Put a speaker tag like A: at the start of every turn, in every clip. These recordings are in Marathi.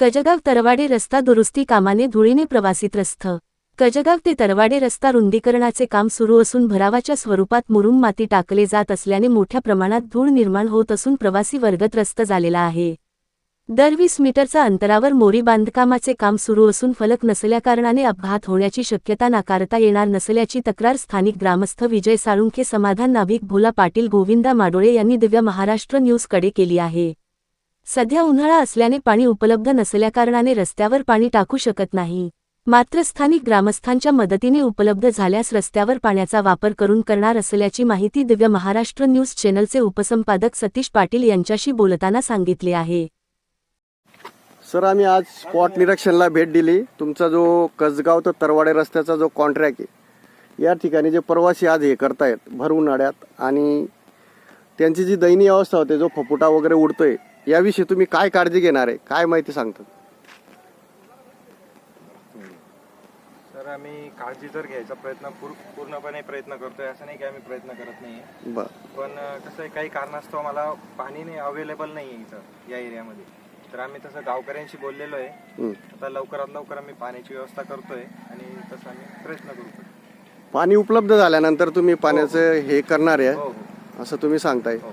A: कजगाव तरवाडे रस्ता दुरुस्ती कामाने धुळीने प्रवासी त्रस्त. कजगाव ते तरवाडे रस्ता रुंदीकरणाचे काम सुरू असून भरावाच्या स्वरूपात मुरुम माती टाकले जात असल्याने मोठ्या प्रमाणात धूळ निर्माण होत असून प्रवासी वर्ग त्रस्त झालेला आहे. दर वीस मीटरच्या अंतरावर मोरी बांधकामाचे काम सुरू असून फलक नसल्याकारणाने अपघात होण्याची शक्यता नाकारता येणार नसल्याची तक्रार स्थानिक ग्रामस्थ विजय साळुंखे समाधान नाभिक भोला पाटील गोविंदा माडोळे यांनी दिव्य महाराष्ट्र न्यूजकडे केली आहे. सध्या उन्हाळा असल्याने पाणी उपलब्ध नसल्याकारणाने रस्त्यावर पाणी टाकू शकत नाही. मात्र स्थानिक ग्रामस्थांच्या मदतीने उपलब्ध झाल्यास रस्त्यावर पाण्याचा वापर करून करणार असल्याची माहिती दिव्य महाराष्ट्र न्यूज चॅनलचे उपसंपादक सतीश पाटील यांच्याशी बोलताना सांगितले आहे.
B: सर आम्ही आज स्पॉट निरीक्षणला भेट दिली. तुमचा जो कसगाव तर तरवाडे रस्त्याचा जो कॉन्ट्रॅक्ट आहे या ठिकाणी जे प्रवासी आज हे करतायत भर उन्हाळ्यात आणि त्यांची जी दयनीय अवस्था होते जो फपुटा वगैरे उडतोय याविषयी तुम्ही काय काळजी घेणार आहे? काय माहिती सांगतात?
C: तर आम्ही काळजी तर घ्यायचा प्रयत्न पूर पूर्णपणे प्रयत्न करतोय असं नाही की आम्ही प्रयत्न करत नाही
B: बर.
C: पण अं, कसं आहे काही कारणास्तव मला पाणी नाही अवेलेबल नाही आहे इथं या एरियामध्ये तर आम्ही तसं गावकऱ्यांशी बोललेलो आहे.
B: हं.
C: आता लवकरात लवकर आम्ही पाण्याची व्यवस्था करतोय आणि तसं आम्ही प्रयत्न करतोय
B: पाणी उपलब्ध झाल्यानंतर तुम्ही पाण्याचं हे करणार आहे
C: हो हो.
B: असं तुम्ही सांगताय.
C: हो.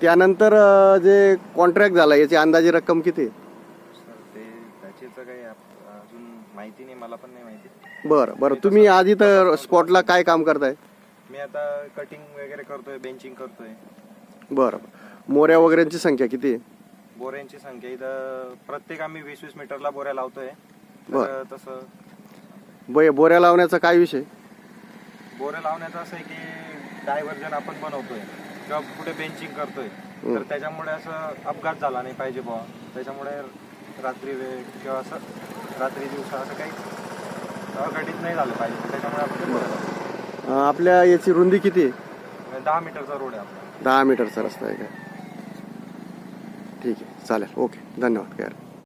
B: त्यानंतर अं, जे कॉन्ट्रॅक्ट झाला याची अंदाजी रक्कम किती आहे?
C: सर ते तर काही आप- अजून माहिती नाही मला पण नाही माहिती.
B: बरं बरं. तुम्ही आज इथं स्पॉटला काय काम करताय?
C: मी आता कटिंग वगैरे करतोय बेंचिंग करतोय.
B: बरं मोऱ्या वगैरेंची संख्या किती आहे?
C: बोऱ्यांची संख्या इथं प्रत्येक आम्ही वीस वीस मीटरला बोऱ्या लावतोय. तर
B: बरं.
C: तसं
B: ब- बोऱ्या लावण्याचा काय विषय?
C: बोऱ्या लावण्याचं असं आहे की डायव्हर्जन आपण बनवतोय. किंवा कुठे बेंचिंग करतोय? तर त्याच्यामुळे असं अपघात झाला नाही पाहिजे बुवा. त्याच्यामुळे रात्री वेळ किंवा असं रात्री दिवसा असं काही अघटित नाही झालं पाहिजे. त्याच्यामुळे आपण ते.
B: अं, आपल्या याची रुंदी किती आहे?
C: म्हणजे दहा मीटरचा रोड आहे आपला.
B: दहा मीटरचा रस्ता आहे का? ठीक आहे. चालेल. ओके धन्यवाद काय हरकत नाही.